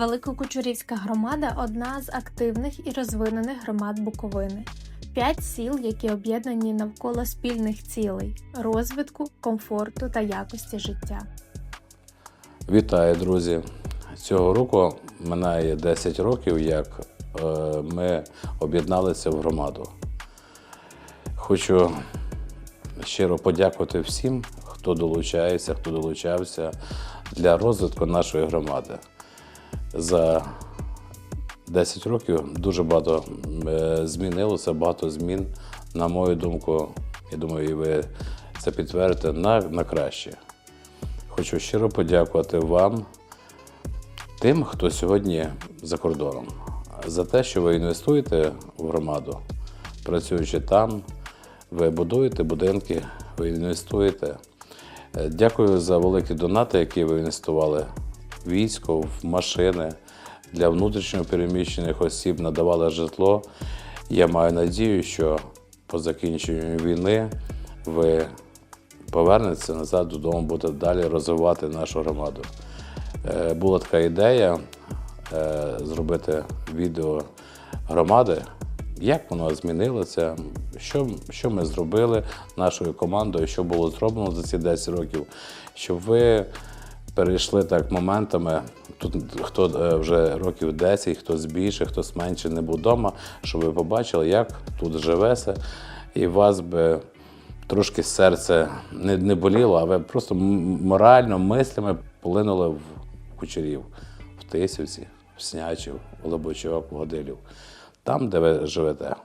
Великокучурівська громада одна з активних і розвинених громад Буковини. П'ять сіл, які об'єднані навколо спільних цілей розвитку, комфорту та якості життя. Вітаю, друзі! Цього року минає 10 років, як е, ми об'єдналися в громаду. Хочу щиро подякувати всім, хто долучається, хто долучався для розвитку нашої громади. За 10 років дуже багато е, змінилося, багато змін, на мою думку, я думаю, і ви це підтвердите, на, на краще. Хочу щиро подякувати вам, тим, хто сьогодні за кордоном, за те, що ви інвестуєте в громаду, працюючи там, ви будуєте будинки, ви інвестуєте. Е, Дякую за великі донати, які ви інвестували військо, в машини для внутрішньо переміщених осіб, надавали житло. Я маю надію, що по закінченню війни ви повернетеся назад додому, будете далі розвивати нашу громаду. Е, Була така ідея е, зробити відео громади, як воно змінилося, що, що ми зробили нашою командою, що було зроблено за ці 10 років, щоб ви перейшли так моментами. Тут хто е, вже років 10, хтось більше, хтось менше не був вдома, щоб ви побачили, як тут живеться, і вас би трошки серце не, не боліло, а ви просто морально, мислями полинули в кучерів, в Тисівці, в Снячів, в Лобочок, в Годилів, там, де ви живете.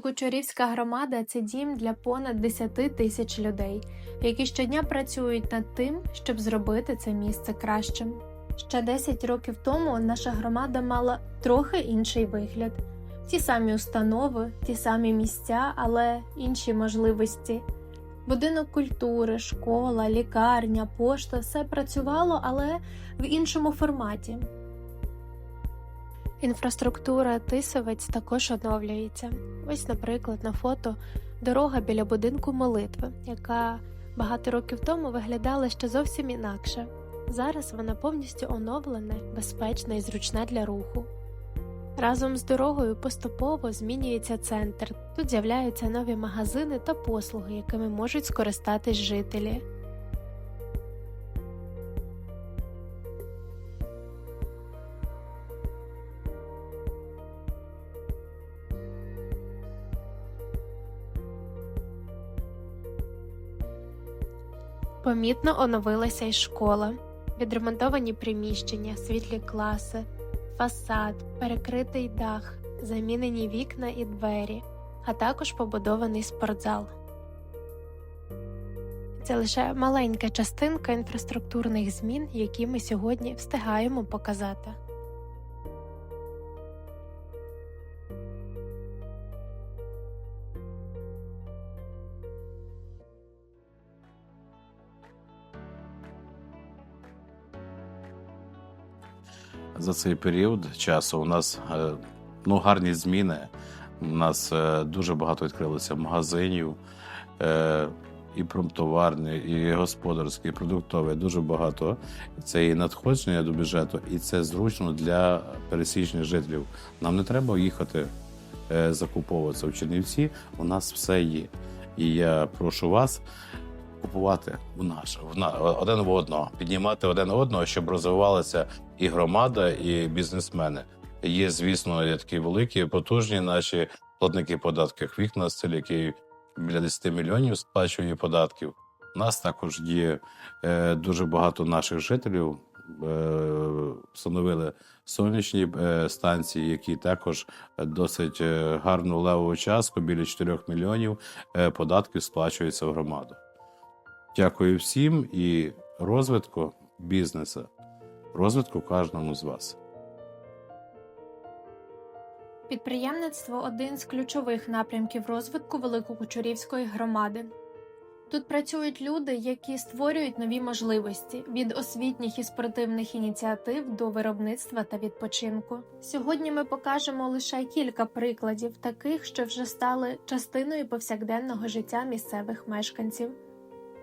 Кучурівська громада це дім для понад 10 тисяч людей, які щодня працюють над тим, щоб зробити це місце кращим. Ще 10 років тому наша громада мала трохи інший вигляд: ті самі установи, ті самі місця, але інші можливості. Будинок культури, школа, лікарня, пошта все працювало, але в іншому форматі. Інфраструктура Тисовець також оновлюється. Ось, наприклад, на фото дорога біля будинку молитви, яка багато років тому виглядала ще зовсім інакше. Зараз вона повністю оновлена, безпечна і зручна для руху. Разом з дорогою поступово змінюється центр. Тут з'являються нові магазини та послуги, якими можуть скористатись жителі. Помітно оновилася й школа, відремонтовані приміщення, світлі класи, фасад, перекритий дах, замінені вікна і двері, а також побудований спортзал. Це лише маленька частинка інфраструктурних змін, які ми сьогодні встигаємо показати. За цей період часу у нас е, ну, гарні зміни. У нас е, дуже багато відкрилося магазинів, е, і промтоварні, і господарські, і продуктові. Дуже багато. Це і надходження до бюджету, і це зручно для пересічних жителів. Нам не треба їхати закуповуватися в Чернівці. У нас все є. І я прошу вас купувати у наш в на один в одного, піднімати один одного, щоб розвивалася і громада, і бізнесмени. Є, звісно, є такі великі, потужні наші платники податків. Вікна стиль, який біля 10 мільйонів сплачує податків. У нас також є е, дуже багато наших жителів. Е, встановили сонячні е, станції, які також досить е, гарну левову частку, біля 4 мільйонів податків сплачується в громаду. Дякую всім і розвитку бізнесу, розвитку кожному з вас. Підприємництво один з ключових напрямків розвитку Великокучурівської громади. Тут працюють люди, які створюють нові можливості від освітніх і спортивних ініціатив до виробництва та відпочинку. Сьогодні ми покажемо лише кілька прикладів таких, що вже стали частиною повсякденного життя місцевих мешканців.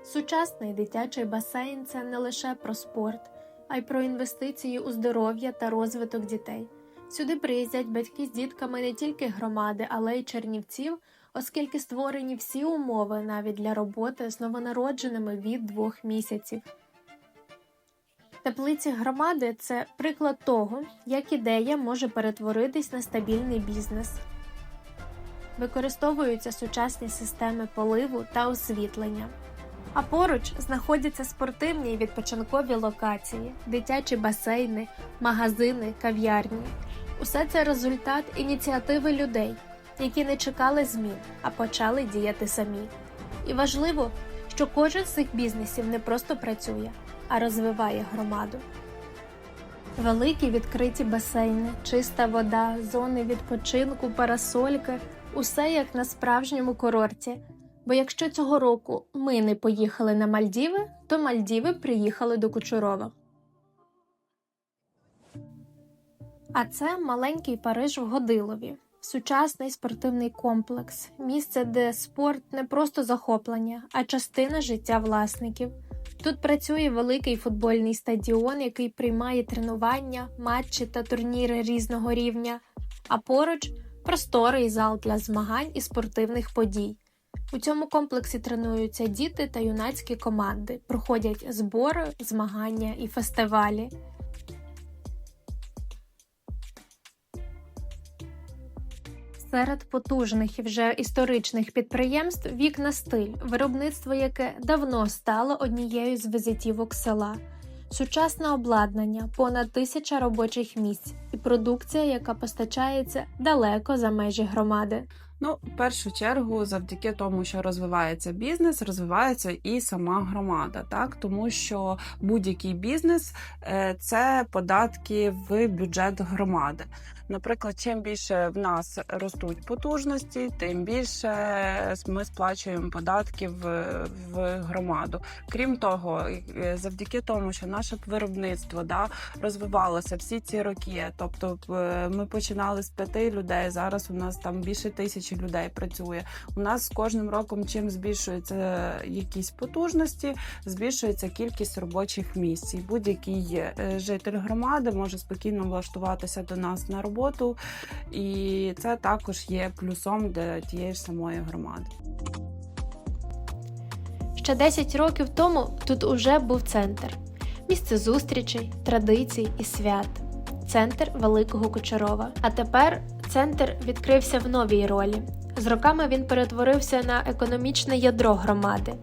Сучасний дитячий басейн це не лише про спорт, а й про інвестиції у здоров'я та розвиток дітей. Сюди приїздять батьки з дітками не тільки громади, але й чернівців, оскільки створені всі умови навіть для роботи з новонародженими від двох місяців. Теплиці громади це приклад того, як ідея може перетворитись на стабільний бізнес. Використовуються сучасні системи поливу та освітлення. А поруч знаходяться спортивні і відпочинкові локації, дитячі басейни, магазини, кав'ярні. Усе це результат ініціативи людей, які не чекали змін, а почали діяти самі. І важливо, що кожен з цих бізнесів не просто працює, а розвиває громаду. Великі відкриті басейни, чиста вода, зони відпочинку, парасольки усе як на справжньому курорті. Бо якщо цього року ми не поїхали на Мальдіви, то Мальдіви приїхали до Кучурова. А це маленький Париж в Годилові, сучасний спортивний комплекс, місце, де спорт не просто захоплення, а частина життя власників. Тут працює великий футбольний стадіон, який приймає тренування, матчі та турніри різного рівня, а поруч просторий зал для змагань і спортивних подій. У цьому комплексі тренуються діти та юнацькі команди, проходять збори, змагання і фестивалі. Серед потужних і вже історичних підприємств вікна стиль, виробництво яке давно стало однією з візитівок села, сучасне обладнання, понад тисяча робочих місць і продукція, яка постачається далеко за межі громади. Ну, в першу чергу, завдяки тому, що розвивається бізнес, розвивається і сама громада, так тому що будь-який бізнес е, це податки в бюджет громади. Наприклад, чим більше в нас ростуть потужності, тим більше ми сплачуємо податки в, громаду. Крім того, завдяки тому, що наше виробництво да, розвивалося всі ці роки. Тобто е, ми починали з п'яти людей. Зараз у нас там більше тисячі людей працює. У нас з кожним роком, чим збільшуються якісь потужності, збільшується кількість робочих місць. І будь-який е, житель громади може спокійно влаштуватися до нас на роботу, і це також є плюсом для тієї ж самої громади. Ще 10 років тому тут уже був центр місце зустрічей, традицій і свят, центр Великого Кучерова. А тепер центр відкрився в новій ролі. З роками він перетворився на економічне ядро громади,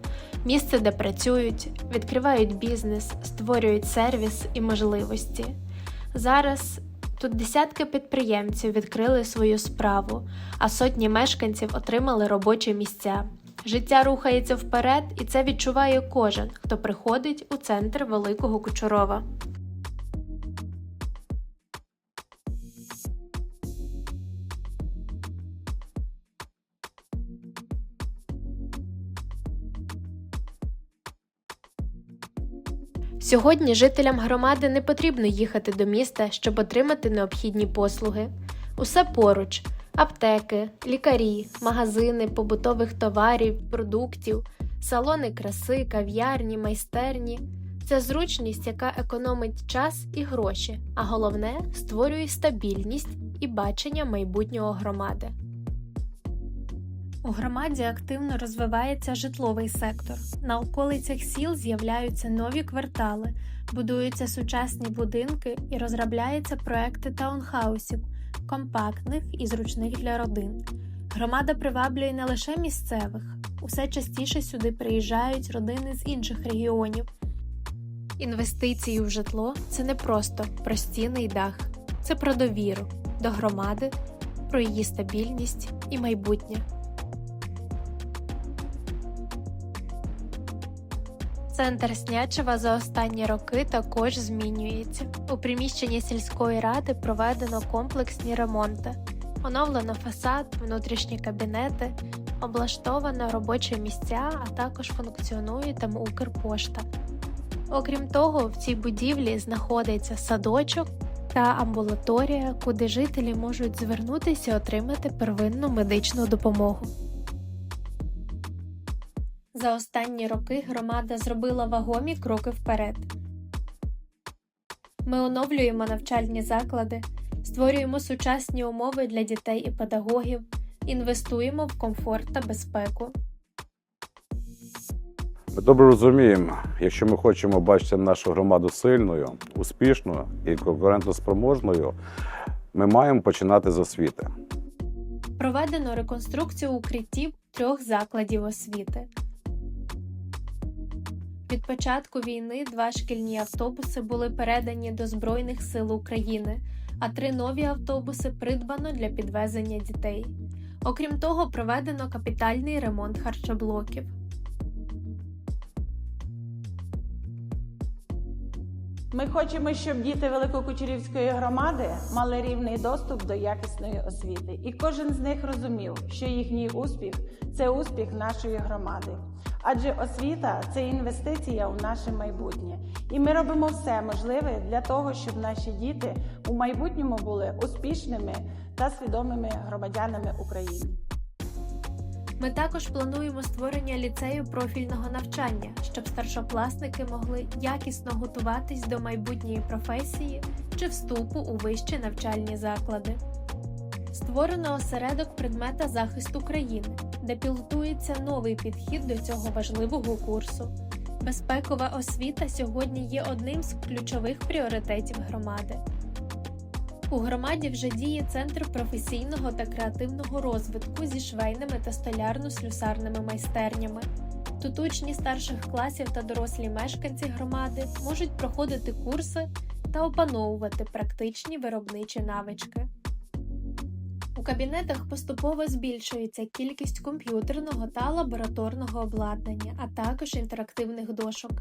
місце, де працюють, відкривають бізнес, створюють сервіс і можливості. Зараз тут десятки підприємців відкрили свою справу, а сотні мешканців отримали робочі місця. Життя рухається вперед, і це відчуває кожен, хто приходить у центр Великого Кучурова. Сьогодні жителям громади не потрібно їхати до міста, щоб отримати необхідні послуги. Усе поруч: аптеки, лікарі, магазини побутових товарів, продуктів, салони краси, кав'ярні, майстерні. Це зручність, яка економить час і гроші, а головне створює стабільність і бачення майбутнього громади. У громаді активно розвивається житловий сектор. На околицях сіл з'являються нові квартали, будуються сучасні будинки і розробляються проекти таунхаусів, компактних і зручних для родин. Громада приваблює не лише місцевих, усе частіше сюди приїжджають родини з інших регіонів. Інвестиції в житло це не просто про стіни дах, це про довіру до громади, про її стабільність і майбутнє. Центр Снячева за останні роки також змінюється. У приміщенні сільської ради проведено комплексні ремонти, оновлено фасад, внутрішні кабінети, облаштовано робочі місця, а також функціонує там Укрпошта. Окрім того, в цій будівлі знаходиться садочок та амбулаторія, куди жителі можуть звернутися і отримати первинну медичну допомогу. За останні роки громада зробила вагомі кроки вперед. Ми оновлюємо навчальні заклади, створюємо сучасні умови для дітей і педагогів, інвестуємо в комфорт та безпеку. Ми добре розуміємо, якщо ми хочемо бачити нашу громаду сильною, успішною і конкурентоспроможною, ми маємо починати з освіти. Проведено реконструкцію укриттів трьох закладів освіти. Від початку війни два шкільні автобуси були передані до Збройних сил України, а три нові автобуси придбано для підвезення дітей. Окрім того, проведено капітальний ремонт харчоблоків. Ми хочемо, щоб діти Великокучерівської громади мали рівний доступ до якісної освіти, і кожен з них розумів, що їхній успіх це успіх нашої громади. Адже освіта це інвестиція у наше майбутнє, і ми робимо все можливе для того, щоб наші діти у майбутньому були успішними та свідомими громадянами України. Ми також плануємо створення ліцею профільного навчання, щоб старшокласники могли якісно готуватись до майбутньої професії чи вступу у вищі навчальні заклади. Створено осередок предмета захисту країни, де пілотується новий підхід до цього важливого курсу. Безпекова освіта сьогодні є одним з ключових пріоритетів громади. У громаді вже діє центр професійного та креативного розвитку зі швейними та столярно-слюсарними майстернями. Тут учні старших класів та дорослі мешканці громади можуть проходити курси та опановувати практичні виробничі навички. Кабінетах поступово збільшується кількість комп'ютерного та лабораторного обладнання, а також інтерактивних дошок.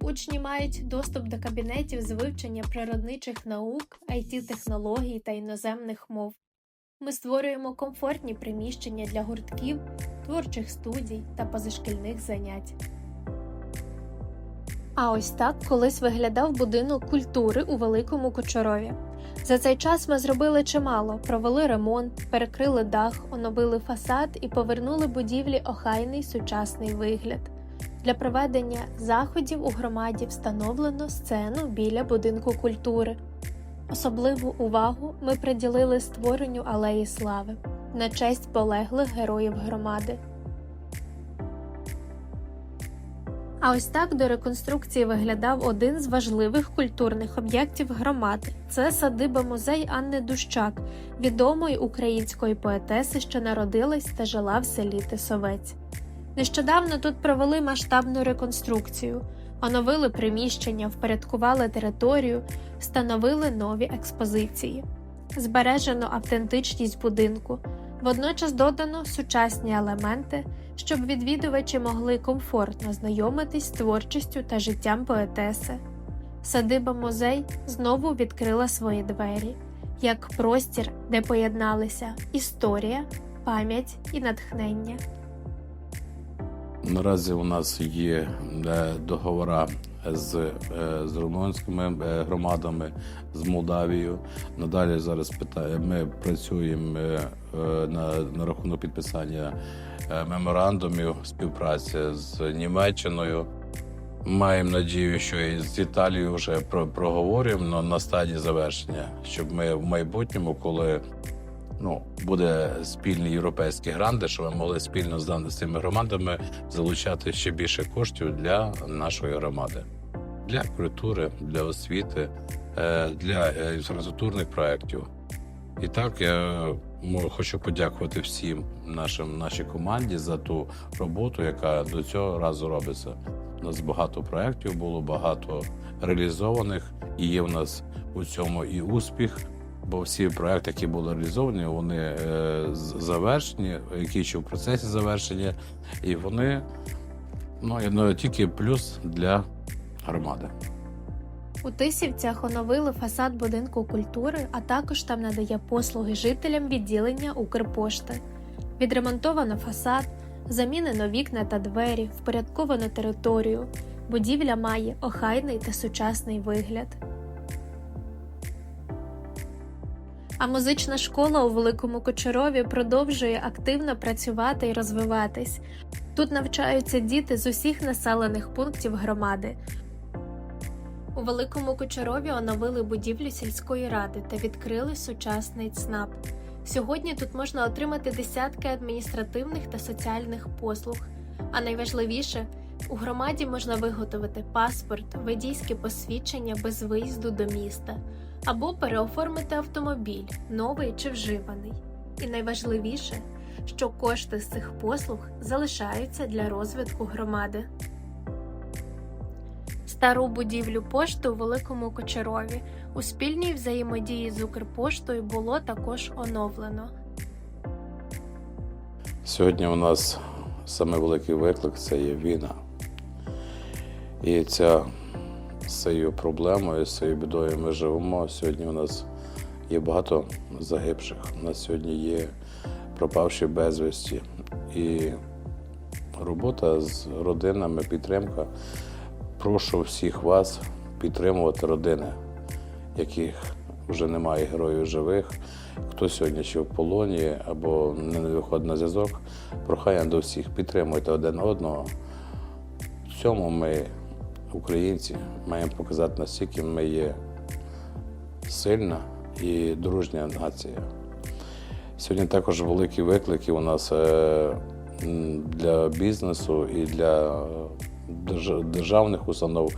Учні мають доступ до кабінетів з вивчення природничих наук, IT-технологій та іноземних мов. Ми створюємо комфортні приміщення для гуртків, творчих студій та позашкільних занять. А ось так колись виглядав будинок культури у Великому Кочорові. За цей час ми зробили чимало: провели ремонт, перекрили дах, оновили фасад і повернули будівлі охайний сучасний вигляд. Для проведення заходів у громаді встановлено сцену біля будинку культури. Особливу увагу ми приділили створенню алеї слави на честь полеглих героїв громади. А ось так до реконструкції виглядав один з важливих культурних об'єктів громади. Це садиба музей Анни Дущак, відомої української поетеси, що народилась та жила в селі Тисовець. Нещодавно тут провели масштабну реконструкцію, оновили приміщення, впорядкували територію, встановили нові експозиції. Збережено автентичність будинку, водночас додано сучасні елементи, щоб відвідувачі могли комфортно знайомитись з творчістю та життям поетеси. Садиба музей знову відкрила свої двері як простір, де поєдналися історія, пам'ять і натхнення. Наразі у нас є е, договори з, е, з румунськими е, громадами, з Молдавією. Надалі зараз питає, ми працюємо е, на, на рахунок підписання меморандумів співпраці з Німеччиною. Маємо надію, що і з Італією вже про- проговорюємо на стадії завершення, щоб ми в майбутньому, коли ну, буде спільні європейські гранди, щоб ми могли спільно з цими громадами залучати ще більше коштів для нашої громади, для культури, для освіти, е, для е, інфраструктурних проєктів. І так я хочу подякувати всім нашим нашій команді за ту роботу, яка до цього разу робиться. У нас багато проєктів було, багато реалізованих, і є в нас у цьому і успіх. Бо всі проекти, які були реалізовані, вони е, завершені, які ще в процесі завершення, і вони ну, тільки плюс для громади. У Тисівцях оновили фасад будинку культури, а також там надає послуги жителям відділення Укрпошти. Відремонтовано фасад, замінено вікна та двері, впорядковано територію. Будівля має охайний та сучасний вигляд. А музична школа у Великому Кочарові продовжує активно працювати і розвиватись. Тут навчаються діти з усіх населених пунктів громади. У Великому Кучерові оновили будівлю сільської ради та відкрили сучасний ЦНАП. Сьогодні тут можна отримати десятки адміністративних та соціальних послуг. А найважливіше, у громаді можна виготовити паспорт, водійське посвідчення без виїзду до міста або переоформити автомобіль, новий чи вживаний. І найважливіше, що кошти з цих послуг залишаються для розвитку громади. Стару будівлю пошти у Великому Кочарові у спільній взаємодії з Укрпоштою було також оновлено. Сьогодні у нас саме великий виклик це є війна. І ця з цією проблемою, з цією бідою ми живемо. Сьогодні у нас є багато загибших. У нас сьогодні є пропавші безвісті. І робота з родинами, підтримка. Прошу всіх вас підтримувати родини, яких вже немає героїв живих, хто сьогодні чи в полоні або не виходить на зв'язок. Прохання до всіх підтримуйте один одного. В цьому ми, українці, маємо показати наскільки ми є сильна і дружня нація. Сьогодні також великі виклики у нас е, для бізнесу і для державних установ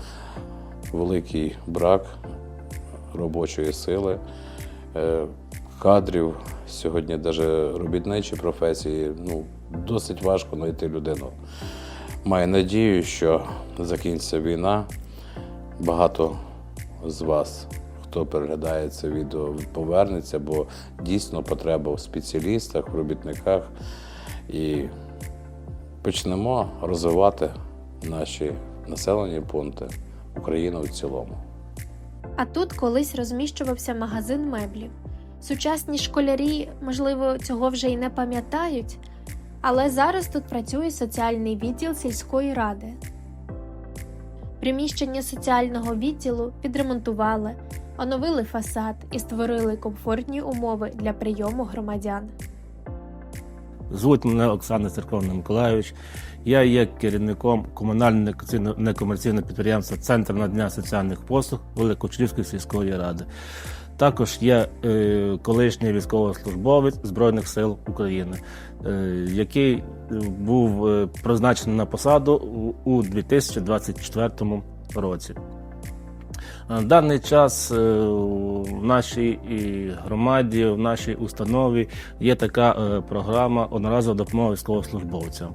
великий брак робочої сили, е, кадрів. Сьогодні навіть робітничі професії ну, досить важко знайти людину. Маю надію, що закінчиться війна. Багато з вас, хто переглядає це відео, повернеться, бо дійсно потреба в спеціалістах, в робітниках. І почнемо розвивати наші населені пункти, Україну в цілому. А тут колись розміщувався магазин меблів. Сучасні школярі, можливо, цього вже й не пам'ятають, але зараз тут працює соціальний відділ сільської ради. Приміщення соціального відділу підремонтували, оновили фасад і створили комфортні умови для прийому громадян. Звуть мене Оксана Церковна Миколайович. Я є керівником комунального некомерційного- підприємства Центр надання соціальних послуг Великочрівської сільської ради. Також є е, колишній військовослужбовець Збройних сил України, е, який е, був е, призначений на посаду у, у 2024 році. На даний час е, в нашій громаді, в нашій установі є така е, програма одноразова допомога військовослужбовцям,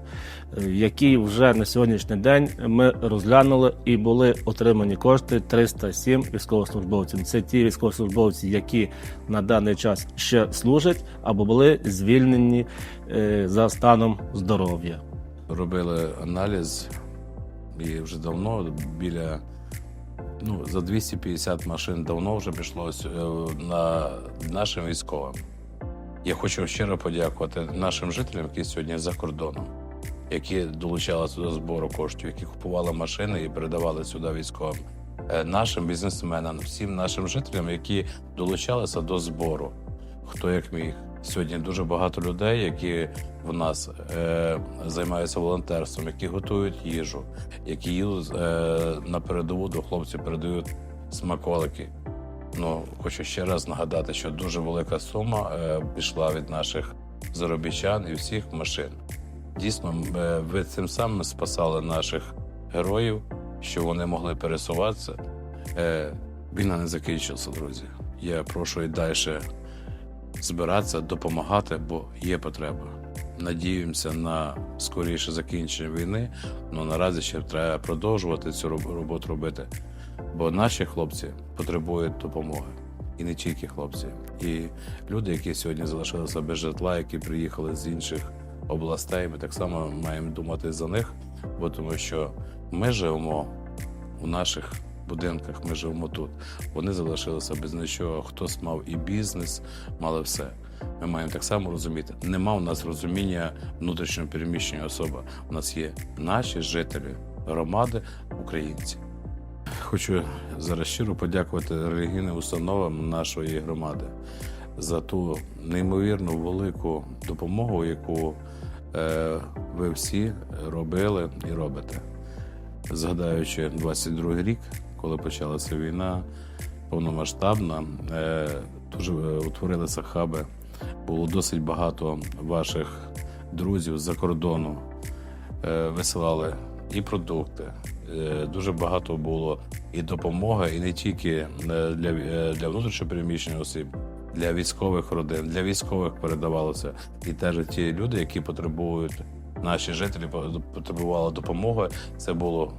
які вже на сьогоднішній день ми розглянули і були отримані кошти 307 військовослужбовців. Це ті військовослужбовці, які на даний час ще служать або були звільнені е, за станом здоров'я. робили аналіз і вже давно біля ну, за 250 машин давно вже пішло е, на нашим військовим. Я хочу щиро подякувати нашим жителям, які сьогодні за кордоном, які долучалися до збору коштів, які купували машини і передавали сюди військовим, Е, нашим бізнесменам, всім нашим жителям, які долучалися до збору. Хто як міг. Сьогодні дуже багато людей, які в нас е, займаються волонтерством, які готують їжу, які їдуть е, на передову до хлопців, передають смаколики. Ну, хочу ще раз нагадати, що дуже велика сума е, пішла від наших заробітчан і всіх машин. Дійсно, е, ви цим самим спасали наших героїв, що вони могли пересуватися. Е, війна не закінчилася, друзі. Я прошу і далі збиратися, допомагати, бо є потреба. Надіємося на скоріше закінчення війни, але наразі ще треба продовжувати цю роб- роботу робити. Бо наші хлопці потребують допомоги. І не тільки хлопці, і люди, які сьогодні залишилися без житла, які приїхали з інших областей, ми так само маємо думати за них, бо тому що ми живемо у наших будинках, ми живемо тут. Вони залишилися без нічого. Хтось мав і бізнес, мали все. Ми маємо так само розуміти. Нема у нас розуміння внутрішньо переміщення особи. У нас є наші жителі, громади, українці. Хочу зараз щиро подякувати релігійним установам нашої громади за ту неймовірно велику допомогу, яку ви всі робили і робите. Згадаючи 22 рік, коли почалася війна повномасштабна, е, дуже е, утворилися хаби. Було досить багато ваших друзів з-за кордону. Е, Висилали і продукти. Е, Дуже багато було і допомоги, і не тільки е, для, е, для внутрішньопереміщених осіб, для військових родин, для військових передавалося. І теж ті люди, які потребують, наші жителі потребували допомоги. Це було.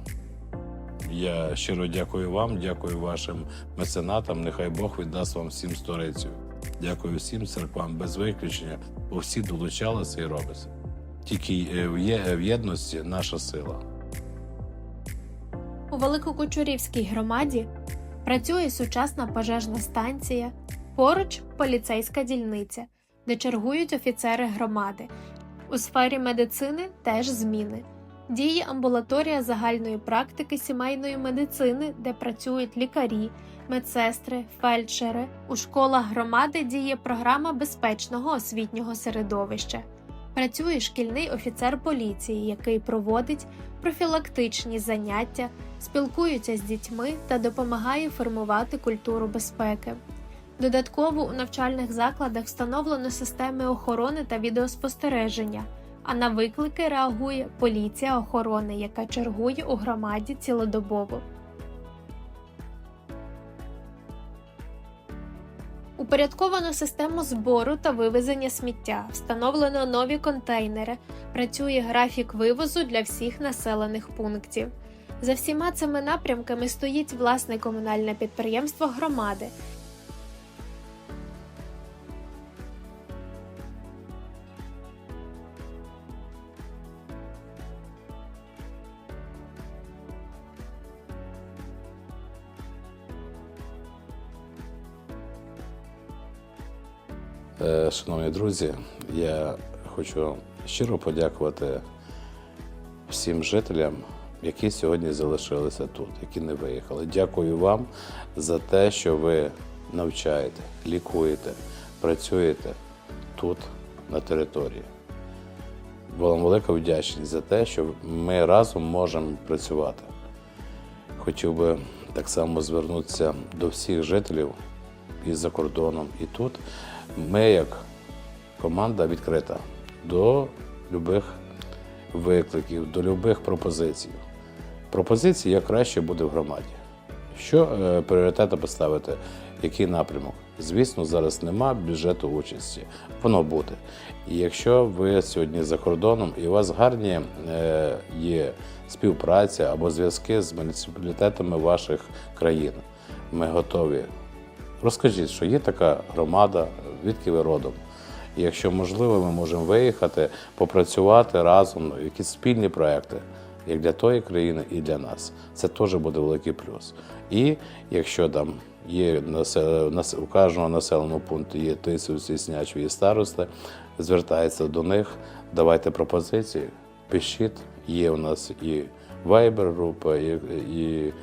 Я щиро дякую вам, дякую вашим меценатам. Нехай Бог віддасть вам всім сторицю. Дякую всім церквам без виключення, бо всі долучалися і робиться. Тільки е, в є- в єдності наша сила. У Великокучурівській громаді працює сучасна пожежна станція, поруч поліцейська дільниця, де чергують офіцери громади. У сфері медицини теж зміни. Діє амбулаторія загальної практики сімейної медицини, де працюють лікарі, медсестри, фельдшери. У школах громади діє програма безпечного освітнього середовища. Працює шкільний офіцер поліції, який проводить профілактичні заняття, спілкується з дітьми та допомагає формувати культуру безпеки. Додатково у навчальних закладах встановлено системи охорони та відеоспостереження, а на виклики реагує поліція охорони, яка чергує у громаді цілодобово. Упорядковано систему збору та вивезення сміття, встановлено нові контейнери, працює графік вивозу для всіх населених пунктів. За всіма цими напрямками стоїть власне комунальне підприємство громади. Друзі, я хочу щиро подякувати всім жителям, які сьогодні залишилися тут, які не виїхали. Дякую вам за те, що ви навчаєте, лікуєте, працюєте тут, на території. Вам велика вдячність за те, що ми разом можемо працювати. Хотів би так само звернутися до всіх жителів і за кордоном, і тут. Ми, як команда, відкрита до любих викликів, до любих пропозицій. Пропозиції, як краще буде в громаді. Що е, пріоритети поставити, який напрямок? Звісно, зараз нема бюджету участі. Воно буде. І якщо ви сьогодні за кордоном і у вас гарні е, є співпраця або зв'язки з муніципалітетами ваших країн, ми готові Розкажіть, що є така громада, відки ви родом. І якщо можливо, ми можемо виїхати, попрацювати разом, якісь спільні проекти, як для тої країни, і для нас. Це теж буде великий плюс. І якщо там є у кожного населеного пункту є тисячі снячі і старости, звертається до них, давайте пропозиції, пишіть. Є у нас і Viber група, і, і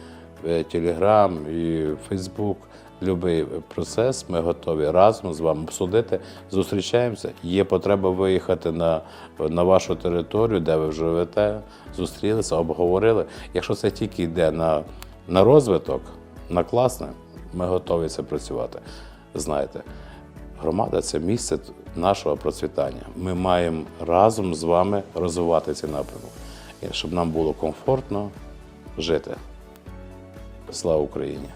Телеграм, і Фейсбук. Любий процес ми готові разом з вами обсудити. Зустрічаємося. Є потреба виїхати на, на вашу територію, де ви живете, зустрілися, обговорили. Якщо це тільки йде на, на розвиток, на класне, ми готові це працювати. Знаєте, громада це місце нашого процвітання. Ми маємо разом з вами розвивати цей напрямок, щоб нам було комфортно жити. Слава Україні!